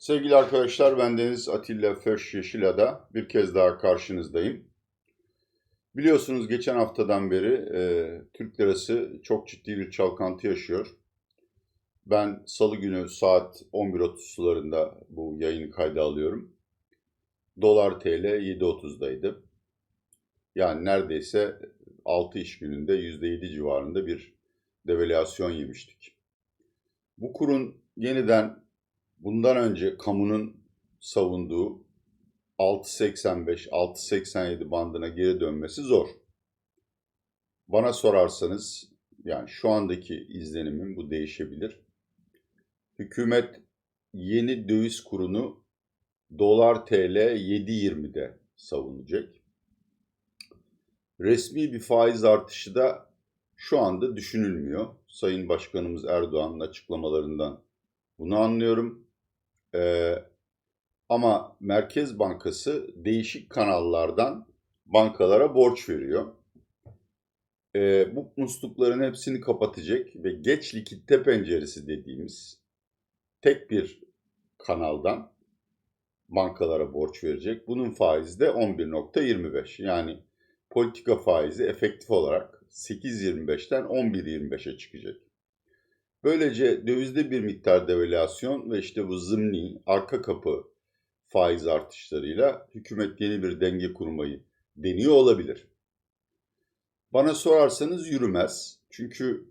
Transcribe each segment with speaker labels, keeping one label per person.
Speaker 1: Sevgili arkadaşlar, ben Deniz Atilla Föş Yeşilada bir kez daha karşınızdayım. Biliyorsunuz geçen haftadan beri e, Türk lirası çok ciddi bir çalkantı yaşıyor. Ben salı günü saat 11.30 sularında bu yayını kayda alıyorum. Dolar TL 7.30'daydı. Yani neredeyse 6 iş gününde %7 civarında bir devalüasyon yemiştik. Bu kurun yeniden bundan önce kamunun savunduğu 6.85-6.87 bandına geri dönmesi zor. Bana sorarsanız yani şu andaki izlenimim bu değişebilir. Hükümet yeni döviz kurunu dolar TL 7.20'de savunacak. Resmi bir faiz artışı da şu anda düşünülmüyor. Sayın Başkanımız Erdoğan'ın açıklamalarından bunu anlıyorum. Ee, ama Merkez Bankası değişik kanallardan bankalara borç veriyor. Ee, bu muslukların hepsini kapatacak ve geç likitte penceresi dediğimiz tek bir kanaldan bankalara borç verecek. Bunun faizi de 11.25. Yani politika faizi efektif olarak 8.25'ten 11.25'e çıkacak. Böylece dövizde bir miktar devalüasyon ve işte bu zımni arka kapı faiz artışlarıyla hükümet yeni bir denge kurmayı deniyor olabilir. Bana sorarsanız yürümez. Çünkü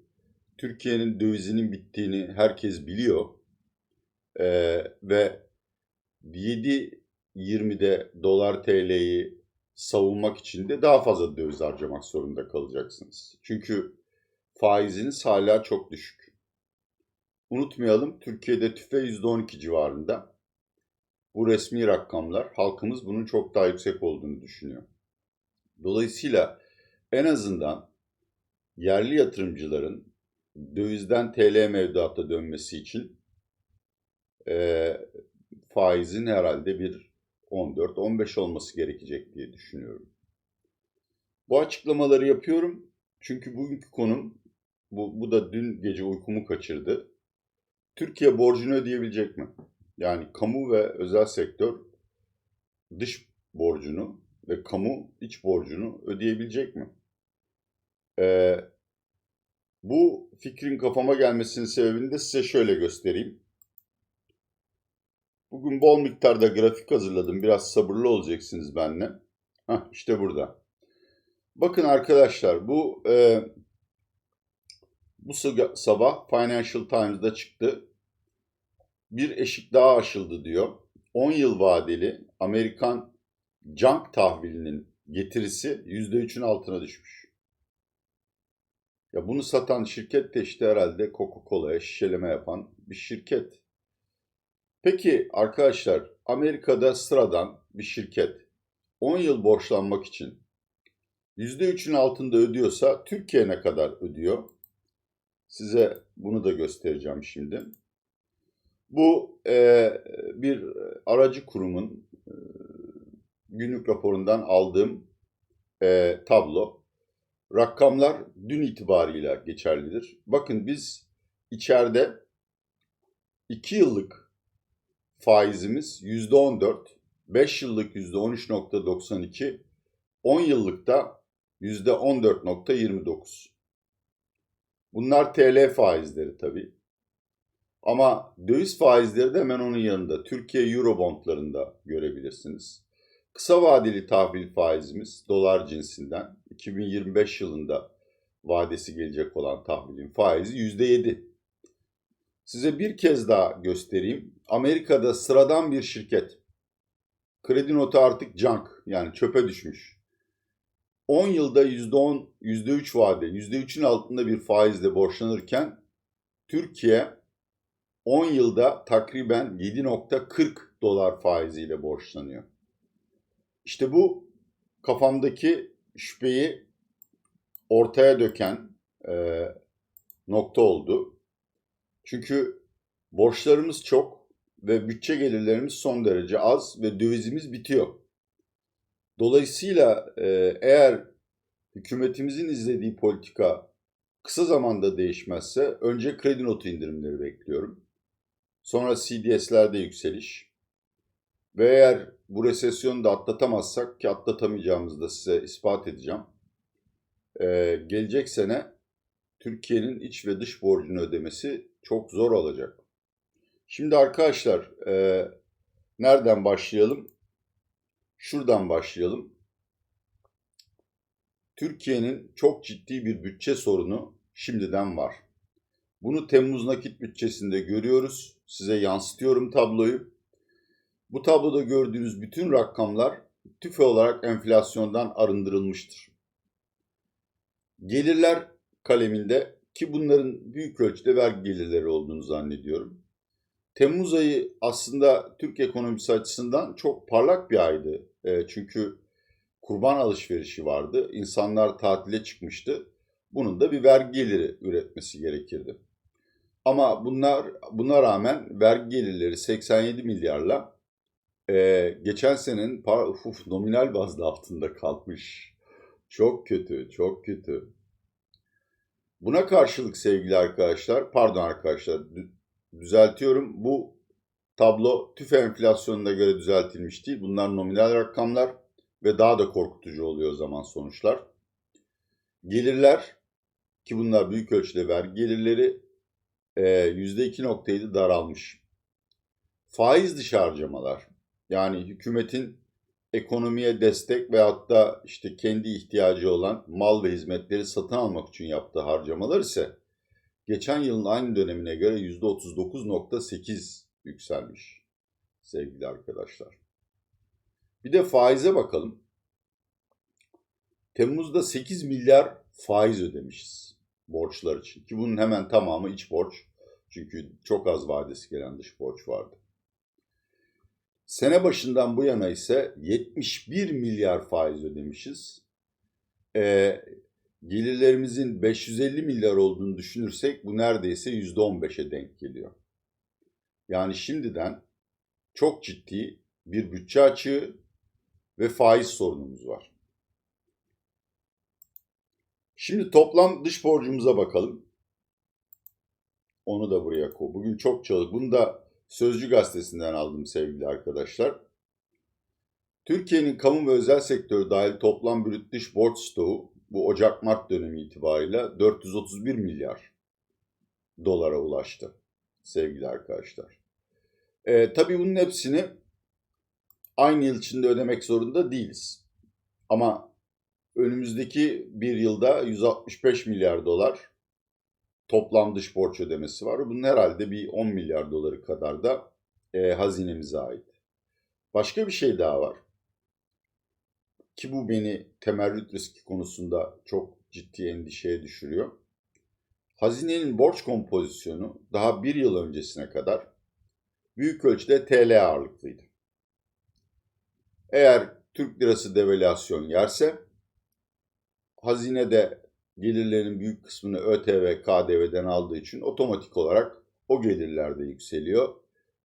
Speaker 1: Türkiye'nin dövizinin bittiğini herkes biliyor. Ee, ve 7.20'de dolar TL'yi savunmak için de daha fazla döviz harcamak zorunda kalacaksınız. Çünkü faiziniz hala çok düşük. Unutmayalım Türkiye'de tüfe %12 civarında. Bu resmi rakamlar halkımız bunun çok daha yüksek olduğunu düşünüyor. Dolayısıyla en azından yerli yatırımcıların dövizden TL mevduata dönmesi için e, faizin herhalde bir 14-15 olması gerekecek diye düşünüyorum. Bu açıklamaları yapıyorum çünkü bugünkü konum bu, bu da dün gece uykumu kaçırdı. Türkiye borcunu ödeyebilecek mi? Yani kamu ve özel sektör dış borcunu ve kamu iç borcunu ödeyebilecek mi? Ee, bu fikrin kafama gelmesinin sebebini de size şöyle göstereyim. Bugün bol miktarda grafik hazırladım. Biraz sabırlı olacaksınız benimle. Heh, işte burada. Bakın arkadaşlar bu e, bu sabah Financial Times'da çıktı. Bir eşik daha aşıldı diyor. 10 yıl vadeli Amerikan junk tahvilinin getirisi %3'ün altına düşmüş. Ya bunu satan şirket de işte herhalde Coca-Cola'ya şişeleme yapan bir şirket. Peki arkadaşlar Amerika'da sıradan bir şirket 10 yıl borçlanmak için %3'ün altında ödüyorsa Türkiye ne kadar ödüyor? Size bunu da göstereceğim şimdi. Bu e, bir aracı kurumun e, günlük raporundan aldığım e, tablo. Rakamlar dün itibariyle geçerlidir. Bakın biz içeride 2 yıllık faizimiz %14, 5 yıllık %13.92, 10 yıllıkta %14.29. Bunlar TL faizleri tabii. Ama döviz faizleri de hemen onun yanında. Türkiye Eurobondlarında görebilirsiniz. Kısa vadeli tahvil faizimiz dolar cinsinden 2025 yılında vadesi gelecek olan tahvilin faizi %7. Size bir kez daha göstereyim. Amerika'da sıradan bir şirket. Kredi notu artık junk yani çöpe düşmüş. 10 yılda %10, %3 vade, %3'ün altında bir faizle borçlanırken Türkiye 10 yılda takriben 7.40 dolar faiziyle borçlanıyor. İşte bu kafamdaki şüpheyi ortaya döken e, nokta oldu. Çünkü borçlarımız çok ve bütçe gelirlerimiz son derece az ve dövizimiz bitiyor. Dolayısıyla e, eğer hükümetimizin izlediği politika kısa zamanda değişmezse önce kredi notu indirimleri bekliyorum. Sonra CDS'lerde yükseliş. Ve eğer bu resesyonu da atlatamazsak ki atlatamayacağımızı da size ispat edeceğim. Ee, gelecek sene Türkiye'nin iç ve dış borcunu ödemesi çok zor olacak. Şimdi arkadaşlar e, nereden başlayalım? Şuradan başlayalım. Türkiye'nin çok ciddi bir bütçe sorunu şimdiden var. Bunu Temmuz nakit bütçesinde görüyoruz. Size yansıtıyorum tabloyu. Bu tabloda gördüğünüz bütün rakamlar tüfe olarak enflasyondan arındırılmıştır. Gelirler kaleminde ki bunların büyük ölçüde vergi gelirleri olduğunu zannediyorum. Temmuz ayı aslında Türk ekonomisi açısından çok parlak bir aydı. E, çünkü kurban alışverişi vardı. İnsanlar tatile çıkmıştı. Bunun da bir vergi geliri üretmesi gerekirdi. Ama bunlar buna rağmen vergi gelirleri 87 milyarla e, geçen senenin uf, nominal bazda altında kalmış. Çok kötü, çok kötü. Buna karşılık sevgili arkadaşlar, pardon arkadaşlar, düzeltiyorum. Bu tablo tüfe enflasyonuna göre düzeltilmiş değil. Bunlar nominal rakamlar ve daha da korkutucu oluyor o zaman sonuçlar. Gelirler ki bunlar büyük ölçüde vergi gelirleri %2.7 daralmış. Faiz dışı harcamalar yani hükümetin ekonomiye destek veyahut da işte kendi ihtiyacı olan mal ve hizmetleri satın almak için yaptığı harcamalar ise geçen yılın aynı dönemine göre %39.8 yükselmiş sevgili arkadaşlar. Bir de faize bakalım. Temmuz'da 8 milyar faiz ödemişiz borçlar için. Ki bunun hemen tamamı iç borç. Çünkü çok az vadesi gelen dış borç vardı. Sene başından bu yana ise 71 milyar faiz ödemişiz. Ee, gelirlerimizin 550 milyar olduğunu düşünürsek bu neredeyse %15'e denk geliyor. Yani şimdiden çok ciddi bir bütçe açığı ve faiz sorunumuz var. Şimdi toplam dış borcumuza bakalım. Onu da buraya koy. Bugün çok çalış. Bunu da Sözcü gazetesinden aldım sevgili arkadaşlar. Türkiye'nin kamu ve özel sektörü dahil toplam brüt dış borç stoğu bu Ocak-Mart dönemi itibariyle 431 milyar dolara ulaştı sevgili arkadaşlar. E, tabii bunun hepsini aynı yıl içinde ödemek zorunda değiliz. Ama önümüzdeki bir yılda 165 milyar dolar toplam dış borç ödemesi var. Bunun herhalde bir 10 milyar doları kadar da e, hazinemize ait. Başka bir şey daha var. Ki bu beni temerrüt riski konusunda çok ciddi endişeye düşürüyor. Hazinenin borç kompozisyonu daha bir yıl öncesine kadar büyük ölçüde TL ağırlıklıydı. Eğer Türk lirası devalüasyon yerse hazinede gelirlerin büyük kısmını ÖTV, KDV'den aldığı için otomatik olarak o gelirler de yükseliyor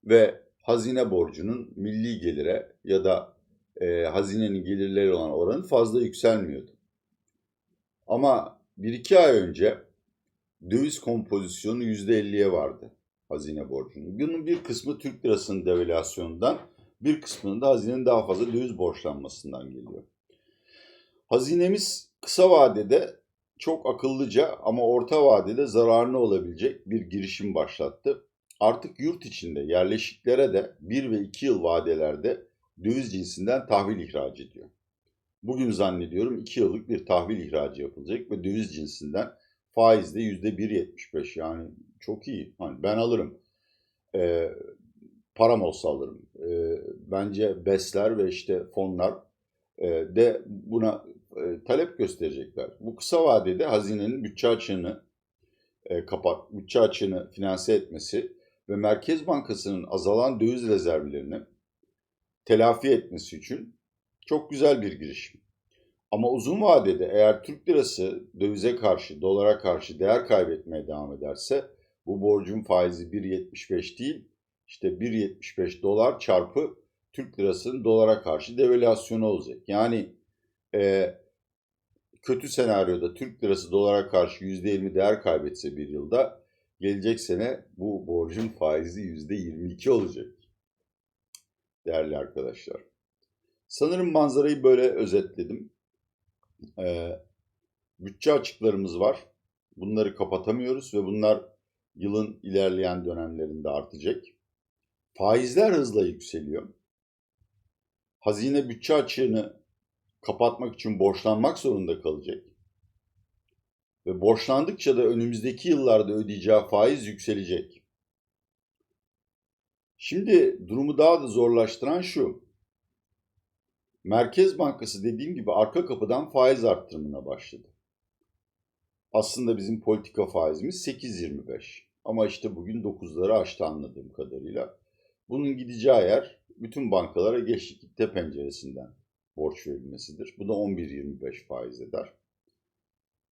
Speaker 1: ve hazine borcunun milli gelire ya da e, hazinenin gelirleri olan oranı fazla yükselmiyordu. Ama 1-2 ay önce döviz kompozisyonu %50'ye vardı hazine borcunun. Bunun bir kısmı Türk lirasının devalüasyonundan, bir kısmının da hazinenin daha fazla döviz borçlanmasından geliyor. Hazinemiz kısa vadede çok akıllıca ama orta vadede zararlı olabilecek bir girişim başlattı. Artık yurt içinde yerleşiklere de 1 ve 2 yıl vadelerde döviz cinsinden tahvil ihraç ediyor. Bugün zannediyorum 2 yıllık bir tahvil ihracı yapılacak ve döviz cinsinden faizde %1.75 yani çok iyi. Hani ben alırım. Ee, param olsa alırım. Ee, bence BES'ler ve işte fonlar e, de buna e, talep gösterecekler. Bu kısa vadede hazinenin bütçe açığını e, kapat, bütçe açığını finanse etmesi ve Merkez Bankası'nın azalan döviz rezervlerini telafi etmesi için çok güzel bir girişim. Ama uzun vadede eğer Türk lirası dövize karşı, dolara karşı değer kaybetmeye devam ederse bu borcun faizi 1.75 değil, işte 1.75 dolar çarpı Türk lirasının dolara karşı devalüasyonu olacak. Yani e, kötü senaryoda Türk lirası dolara karşı %20 değer kaybetse bir yılda gelecek sene bu borcun faizi %22 olacak. Değerli arkadaşlar. Sanırım manzarayı böyle özetledim. Ee, bütçe açıklarımız var. Bunları kapatamıyoruz ve bunlar yılın ilerleyen dönemlerinde artacak. Faizler hızla yükseliyor. Hazine bütçe açığını kapatmak için borçlanmak zorunda kalacak. Ve borçlandıkça da önümüzdeki yıllarda ödeyeceği faiz yükselecek. Şimdi durumu daha da zorlaştıran şu. Merkez Bankası dediğim gibi arka kapıdan faiz arttırımına başladı. Aslında bizim politika faizimiz 8.25. Ama işte bugün 9'ları aştı anladığım kadarıyla. Bunun gideceği yer bütün bankalara geçlikte penceresinden borç verilmesidir. Bu da 11.25 faiz eder.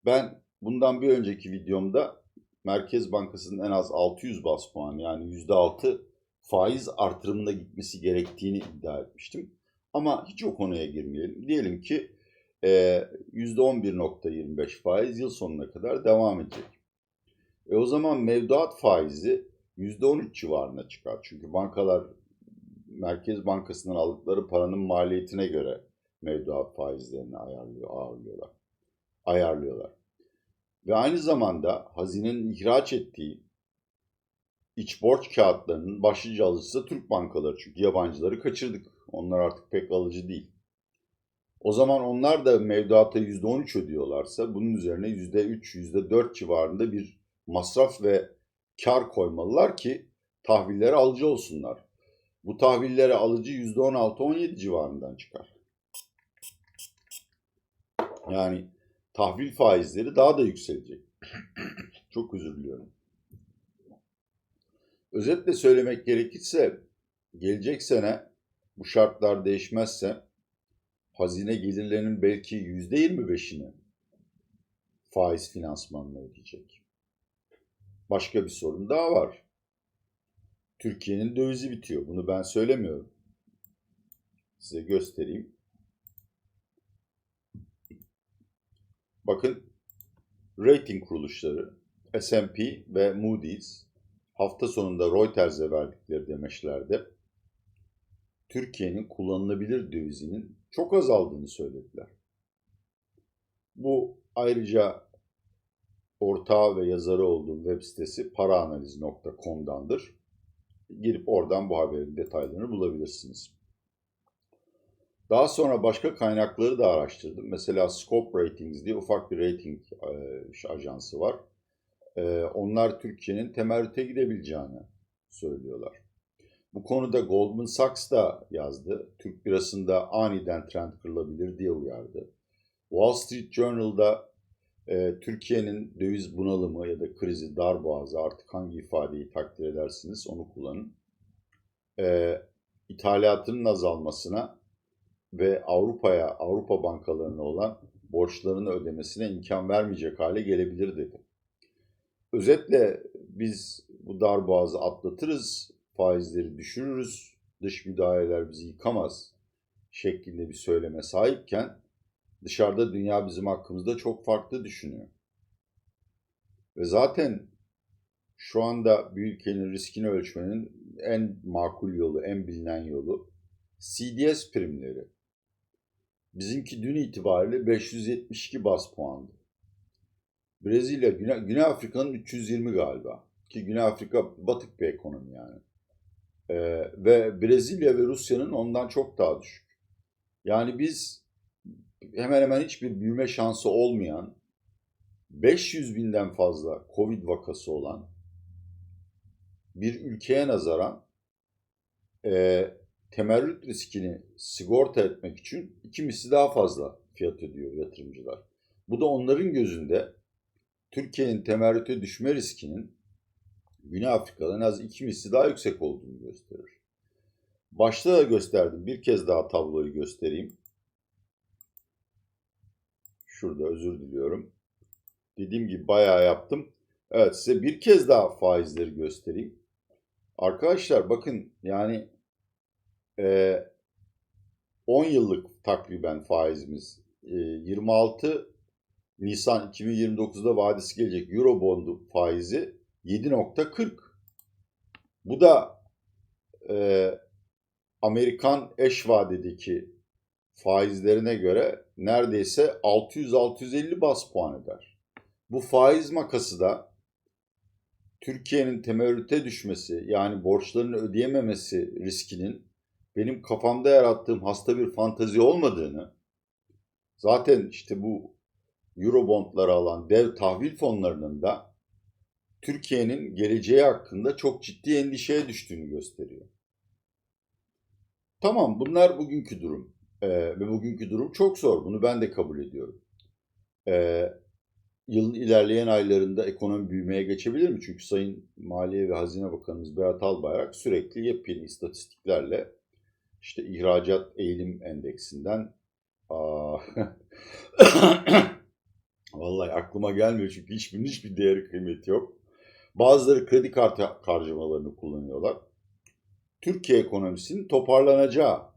Speaker 1: Ben bundan bir önceki videomda Merkez Bankası'nın en az 600 bas puan yani %6 faiz artırımına gitmesi gerektiğini iddia etmiştim. Ama hiç o konuya girmeyelim. Diyelim ki e, %11.25 faiz yıl sonuna kadar devam edecek. E o zaman mevduat faizi %13 civarına çıkar. Çünkü bankalar Merkez Bankası'ndan aldıkları paranın maliyetine göre mevduat faizlerini ayarlıyor, ağırlıyorlar. Ayarlıyorlar. Ve aynı zamanda hazinenin ihraç ettiği iç borç kağıtlarının başlıca alıcısı Türk bankaları. Çünkü yabancıları kaçırdık. Onlar artık pek alıcı değil. O zaman onlar da mevduata %13 ödüyorlarsa bunun üzerine %3, %4 civarında bir masraf ve kar koymalılar ki tahvilleri alıcı olsunlar. Bu tahvillere alıcı %16-17 civarından çıkar. Yani tahvil faizleri daha da yükselecek. Çok özür diliyorum. Özetle söylemek gerekirse gelecek sene bu şartlar değişmezse hazine gelirlerinin belki %25'ini faiz finansmanına ödeyecek. Başka bir sorun daha var. Türkiye'nin dövizi bitiyor. Bunu ben söylemiyorum. Size göstereyim. Bakın rating kuruluşları S&P ve Moody's hafta sonunda Reuters'e verdikleri demeçlerde Türkiye'nin kullanılabilir dövizinin çok azaldığını söylediler. Bu ayrıca ortağı ve yazarı olduğum web sitesi paraanaliz.com'dandır. Girip oradan bu haberin detaylarını bulabilirsiniz. Daha sonra başka kaynakları da araştırdım. Mesela Scope Ratings diye ufak bir rating e, ajansı var. E, onlar Türkiye'nin temerrüte gidebileceğini söylüyorlar. Bu konuda Goldman Sachs da yazdı. Türk birasında aniden trend kırılabilir diye uyardı. Wall Street Journal'da e, Türkiye'nin döviz bunalımı ya da krizi darboğazı artık hangi ifadeyi takdir edersiniz onu kullanın. E, ithalatının azalmasına ve Avrupa'ya, Avrupa bankalarına olan borçlarını ödemesine imkan vermeyecek hale gelebilir dedi. Özetle biz bu darboğazı atlatırız, faizleri düşürürüz, dış müdahaleler bizi yıkamaz şeklinde bir söyleme sahipken dışarıda dünya bizim hakkımızda çok farklı düşünüyor. Ve zaten şu anda bir ülkenin riskini ölçmenin en makul yolu, en bilinen yolu CDS primleri. Bizimki dün itibariyle 572 bas puandı. Brezilya, Güney, Güney Afrika'nın 320 galiba. Ki Güney Afrika batık bir ekonomi yani. Ee, ve Brezilya ve Rusya'nın ondan çok daha düşük. Yani biz hemen hemen hiçbir büyüme şansı olmayan 500 binden fazla Covid vakası olan bir ülkeye nazaran e, temerrüt riskini sigorta etmek için iki misli daha fazla fiyat ödüyor yatırımcılar. Bu da onların gözünde Türkiye'nin temerrüte düşme riskinin Güney Afrika'dan az iki misli daha yüksek olduğunu gösterir. Başta da gösterdim. Bir kez daha tabloyu göstereyim. Şurada özür diliyorum. Dediğim gibi bayağı yaptım. Evet size bir kez daha faizleri göstereyim. Arkadaşlar bakın yani e, 10 yıllık takriben faizimiz e, 26 Nisan 2029'da vadesi gelecek Eurobond'u faizi 7.40. Bu da e, Amerikan eş vadedeki faizlerine göre neredeyse 600-650 bas puan eder. Bu faiz makası da Türkiye'nin temerrüte düşmesi yani borçlarını ödeyememesi riskinin benim kafamda yarattığım hasta bir fantazi olmadığını zaten işte bu Eurobondları alan dev tahvil fonlarının da Türkiye'nin geleceği hakkında çok ciddi endişeye düştüğünü gösteriyor. Tamam bunlar bugünkü durum. Ee, ve bugünkü durum çok zor. Bunu ben de kabul ediyorum. Ee, yılın ilerleyen aylarında ekonomi büyümeye geçebilir mi? Çünkü Sayın Maliye ve Hazine Bakanımız Berat Albayrak sürekli yepyeni istatistiklerle işte ihracat eğilim endeksinden vallahi aklıma gelmiyor çünkü hiçbirinin hiçbir değeri kıymeti yok. Bazıları kredi kartı harcamalarını kullanıyorlar. Türkiye ekonomisinin toparlanacağını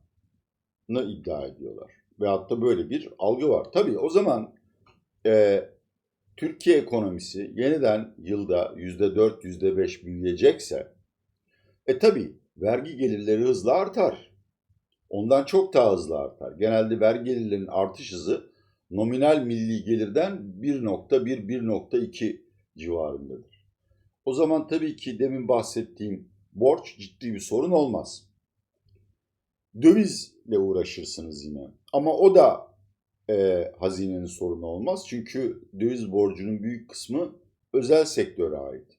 Speaker 1: iddia ediyorlar. Veyahut da böyle bir algı var. Tabii o zaman e, Türkiye ekonomisi yeniden yılda %4, %5 büyüyecekse e tabii vergi gelirleri hızla artar. Ondan çok daha hızlı artar. Genelde vergi gelirlerinin artış hızı nominal milli gelirden 1.1-1.2 civarındadır. O zaman tabii ki demin bahsettiğim borç ciddi bir sorun olmaz. Dövizle uğraşırsınız yine. Ama o da e, hazinenin sorunu olmaz. Çünkü döviz borcunun büyük kısmı özel sektöre ait.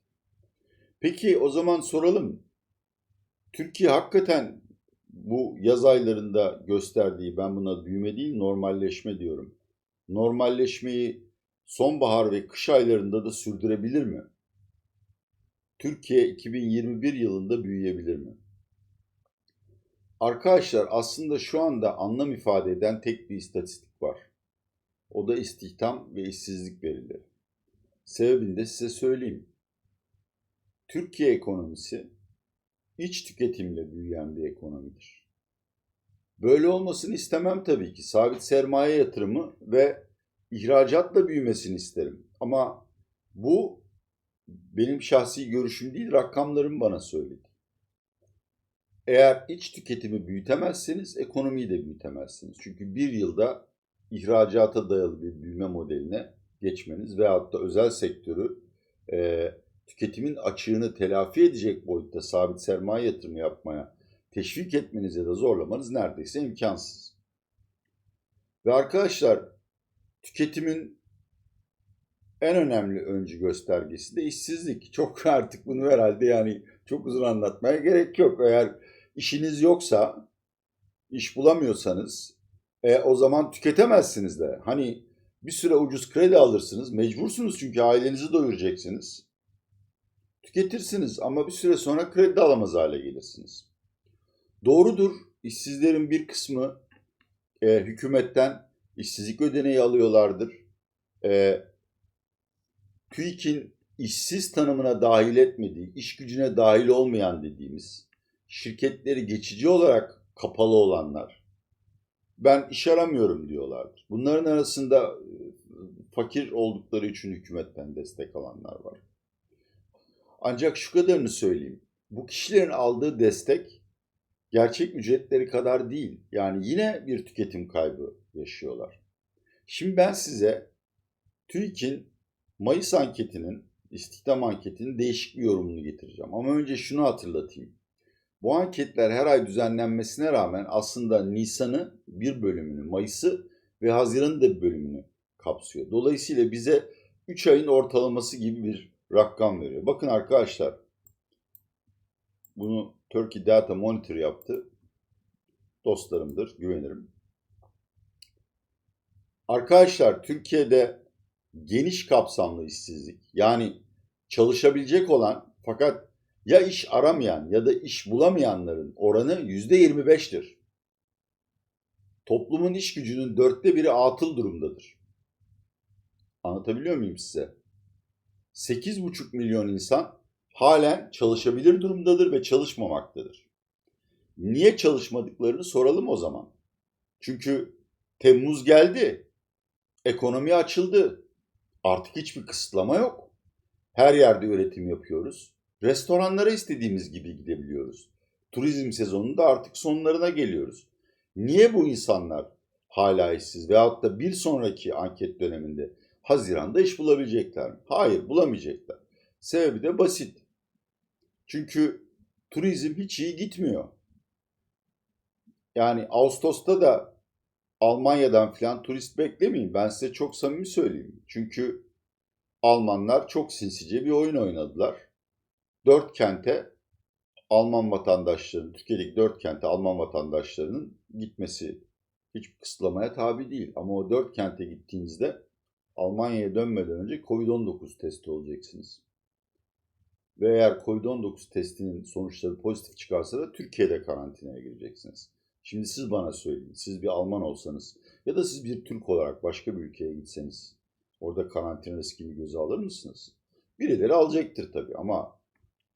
Speaker 1: Peki o zaman soralım. Türkiye hakikaten bu yaz aylarında gösterdiği, ben buna büyüme değil normalleşme diyorum. Normalleşmeyi sonbahar ve kış aylarında da sürdürebilir mi? Türkiye 2021 yılında büyüyebilir mi? Arkadaşlar aslında şu anda anlam ifade eden tek bir istatistik var. O da istihdam ve işsizlik verileri. Sebebini de size söyleyeyim. Türkiye ekonomisi iç tüketimle büyüyen bir ekonomidir. Böyle olmasını istemem tabii ki. Sabit sermaye yatırımı ve ihracatla büyümesini isterim. Ama bu benim şahsi görüşüm değil, rakamlarım bana söyledi. Eğer iç tüketimi büyütemezseniz ekonomiyi de büyütemezsiniz. Çünkü bir yılda ihracata dayalı bir büyüme modeline geçmeniz veyahut da özel sektörü tüketimin açığını telafi edecek boyutta sabit sermaye yatırımı yapmaya teşvik etmeniz ya da zorlamanız neredeyse imkansız. Ve arkadaşlar tüketimin en önemli öncü göstergesi de işsizlik. Çok artık bunu herhalde yani çok uzun anlatmaya gerek yok. Eğer işiniz yoksa, iş bulamıyorsanız e, o zaman tüketemezsiniz de. Hani bir süre ucuz kredi alırsınız, mecbursunuz çünkü ailenizi doyuracaksınız. Tüketirsiniz ama bir süre sonra kredi alamaz hale gelirsiniz. Doğrudur, işsizlerin bir kısmı e, hükümetten işsizlik ödeneği alıyorlardır. E, TÜİK'in işsiz tanımına dahil etmediği, iş gücüne dahil olmayan dediğimiz şirketleri geçici olarak kapalı olanlar ben iş aramıyorum diyorlardır. Bunların arasında e, fakir oldukları için hükümetten destek alanlar var. Ancak şu kadarını söyleyeyim. Bu kişilerin aldığı destek gerçek ücretleri kadar değil. Yani yine bir tüketim kaybı yaşıyorlar. Şimdi ben size TÜİK'in Mayıs anketinin, istihdam anketinin değişik bir yorumunu getireceğim. Ama önce şunu hatırlatayım. Bu anketler her ay düzenlenmesine rağmen aslında Nisan'ı bir bölümünü, Mayıs'ı ve Haziran'ı da bir bölümünü kapsıyor. Dolayısıyla bize 3 ayın ortalaması gibi bir rakam veriyor. Bakın arkadaşlar, bunu Turkey Data Monitor yaptı. Dostlarımdır, güvenirim. Arkadaşlar Türkiye'de geniş kapsamlı işsizlik yani çalışabilecek olan fakat ya iş aramayan ya da iş bulamayanların oranı %25'tir. Toplumun iş gücünün dörtte biri atıl durumdadır. Anlatabiliyor muyum size? 8,5 milyon insan halen çalışabilir durumdadır ve çalışmamaktadır. Niye çalışmadıklarını soralım o zaman. Çünkü Temmuz geldi. Ekonomi açıldı. Artık hiçbir kısıtlama yok. Her yerde üretim yapıyoruz. Restoranlara istediğimiz gibi gidebiliyoruz. Turizm sezonunda artık sonlarına geliyoruz. Niye bu insanlar hala işsiz veyahut da bir sonraki anket döneminde Haziran'da iş bulabilecekler mi? Hayır bulamayacaklar. Sebebi de basit. Çünkü turizm hiç iyi gitmiyor. Yani Ağustos'ta da Almanya'dan filan turist beklemeyin. Ben size çok samimi söyleyeyim. Çünkü Almanlar çok sinsice bir oyun oynadılar. Dört kente Alman vatandaşlarının, Türkiye'deki dört kente Alman vatandaşlarının gitmesi hiç kısıtlamaya tabi değil. Ama o dört kente gittiğinizde Almanya'ya dönmeden önce COVID-19 testi olacaksınız. Ve eğer COVID-19 testinin sonuçları pozitif çıkarsa da Türkiye'de karantinaya gireceksiniz. Şimdi siz bana söyleyin. Siz bir Alman olsanız ya da siz bir Türk olarak başka bir ülkeye gitseniz orada karantina riskini göze alır mısınız? Birileri alacaktır tabii ama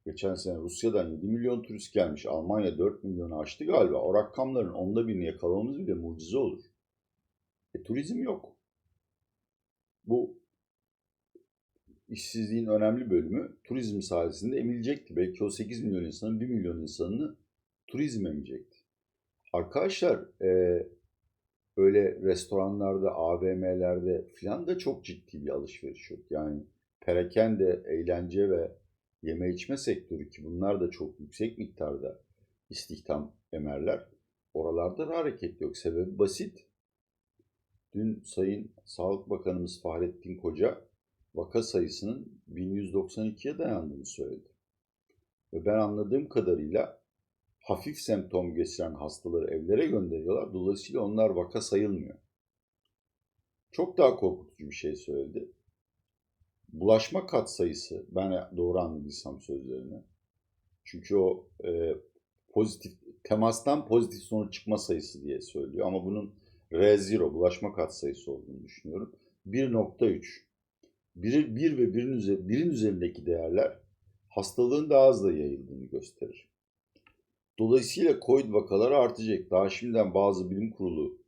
Speaker 1: geçen sene Rusya'dan 7 milyon turist gelmiş. Almanya 4 milyonu aştı galiba. O rakamların onda birini yakalamamız bile mucize olur. E, turizm yok. Bu işsizliğin önemli bölümü turizm sayesinde emilecekti. Belki o 8 milyon insanın 1 milyon insanını turizm emecekti. Arkadaşlar e, öyle restoranlarda, AVM'lerde falan da çok ciddi bir alışveriş yok. Yani perakende, eğlence ve yeme içme sektörü ki bunlar da çok yüksek miktarda istihdam emerler. Oralarda da hareket yok. Sebebi basit. Dün Sayın Sağlık Bakanımız Fahrettin Koca vaka sayısının 1192'ye dayandığını söyledi. Ve ben anladığım kadarıyla hafif semptom geçiren hastaları evlere gönderiyorlar. Dolayısıyla onlar vaka sayılmıyor. Çok daha korkutucu bir şey söyledi. Bulaşma kat sayısı, ben doğru anladıysam sözlerini. Çünkü o e, pozitif temastan pozitif sonuç çıkma sayısı diye söylüyor. Ama bunun R0 bulaşma kat sayısı olduğunu düşünüyorum. 1.3. Bir, bir ve birin, üzeri, birin üzerindeki değerler hastalığın daha hızlı yayıldığını gösterir. Dolayısıyla COVID vakaları artacak. Daha şimdiden bazı bilim kurulu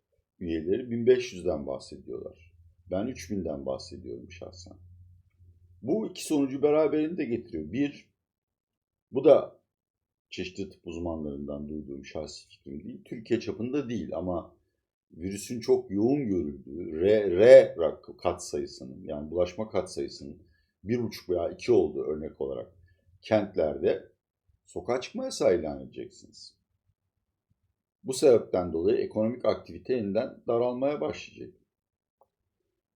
Speaker 1: üyeleri 1500'den bahsediyorlar. Ben 3000'den bahsediyorum şahsen. Bu iki sonucu beraberinde getiriyor. Bir, bu da çeşitli tıp uzmanlarından duyduğum şahsi fikrim değil. Türkiye çapında değil ama virüsün çok yoğun görüldüğü R, R kat sayısının yani bulaşma kat sayısının bir buçuk veya iki olduğu örnek olarak kentlerde sokağa çıkma yasağı ilan edeceksiniz. Bu sebepten dolayı ekonomik aktivite yeniden daralmaya başlayacak.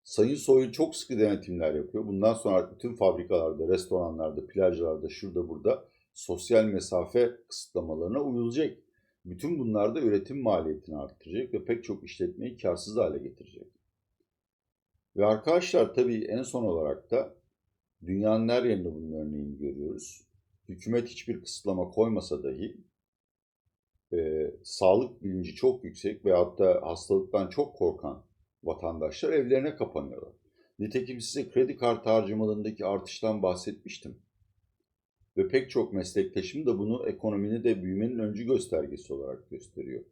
Speaker 1: Sayın Soylu çok sıkı denetimler yapıyor. Bundan sonra bütün fabrikalarda, restoranlarda, plajlarda, şurada burada sosyal mesafe kısıtlamalarına uyulacak. Bütün bunlar da üretim maliyetini arttıracak ve pek çok işletmeyi karsız hale getirecek. Ve arkadaşlar tabii en son olarak da dünyanın her yerinde bunun örneğini görüyoruz. Hükümet hiçbir kısıtlama koymasa dahi e, sağlık bilinci çok yüksek veyahut da hastalıktan çok korkan vatandaşlar evlerine kapanıyorlar. Nitekim size kredi kartı harcamalarındaki artıştan bahsetmiştim. Ve pek çok meslektaşım da bunu ekonominin de büyümenin öncü göstergesi olarak gösteriyor.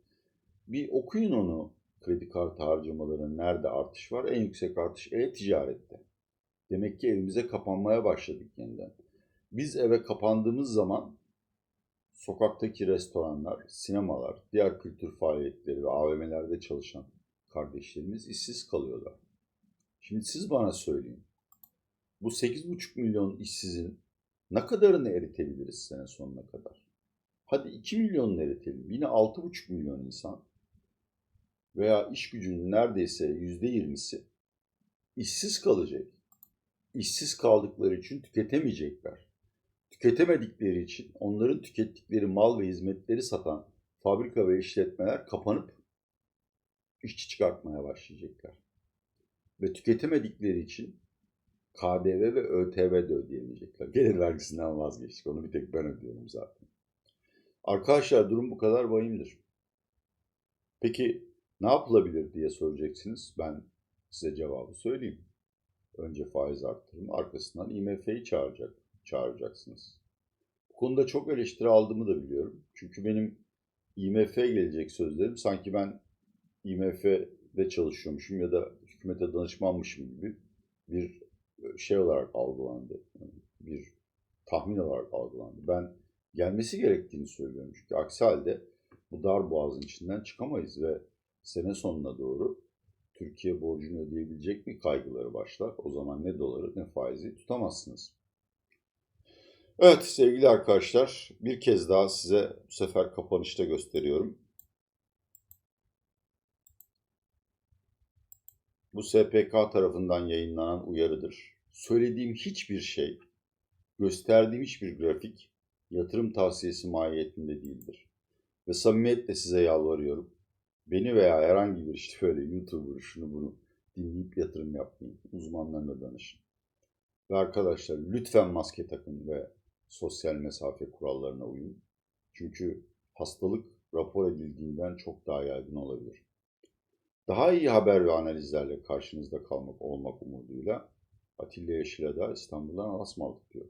Speaker 1: Bir okuyun onu kredi kartı harcamalarının nerede artış var? En yüksek artış e-ticarette. Demek ki evimize kapanmaya başladık yeniden. Biz eve kapandığımız zaman sokaktaki restoranlar, sinemalar, diğer kültür faaliyetleri ve AVM'lerde çalışan kardeşlerimiz işsiz kalıyorlar. Şimdi siz bana söyleyin. Bu 8,5 milyon işsizin ne kadarını eritebiliriz sene sonuna kadar? Hadi 2 milyonunu eritelim. Yine 6,5 milyon insan veya iş gücünün neredeyse %20'si işsiz kalacak. İşsiz kaldıkları için tüketemeyecekler. Tüketemedikleri için onların tükettikleri mal ve hizmetleri satan fabrika ve işletmeler kapanıp işçi çıkartmaya başlayacaklar. Ve tüketemedikleri için KDV ve ÖTV de ödeyemeyecekler. Gelir vergisinden vazgeçtik. Onu bir tek ben ödüyorum zaten. Arkadaşlar durum bu kadar vahimdir. Peki ne yapılabilir diye soracaksınız. Ben size cevabı söyleyeyim. Önce faiz arttırım, arkasından IMF'yi çağıracak, çağıracaksınız. Bu konuda çok eleştiri aldığımı da biliyorum. Çünkü benim IMF gelecek sözlerim sanki ben IMF'de çalışıyormuşum ya da hükümete danışmanmışım gibi bir şey olarak algılandı. Bir tahmin olarak algılandı. Ben gelmesi gerektiğini söylüyorum. Çünkü aksi halde bu dar boğazın içinden çıkamayız ve sene sonuna doğru Türkiye borcunu ödeyebilecek mi kaygıları başlar. O zaman ne doları ne faizi tutamazsınız. Evet sevgili arkadaşlar bir kez daha size bu sefer kapanışta gösteriyorum. Bu SPK tarafından yayınlanan uyarıdır. Söylediğim hiçbir şey, gösterdiğim hiçbir grafik yatırım tavsiyesi mahiyetinde değildir. Ve samimiyetle size yalvarıyorum. Beni veya herhangi bir işte böyle YouTuber şunu bunu dinleyip yatırım yapmayın. Uzmanlarına danışın. Ve arkadaşlar lütfen maske takın ve sosyal mesafe kurallarına uyun. Çünkü hastalık rapor edildiğinden çok daha yaygın olabilir. Daha iyi haber ve analizlerle karşınızda kalmak olmak umuduyla Atilla Yeşil'a da İstanbul'dan Alasmalık diyor.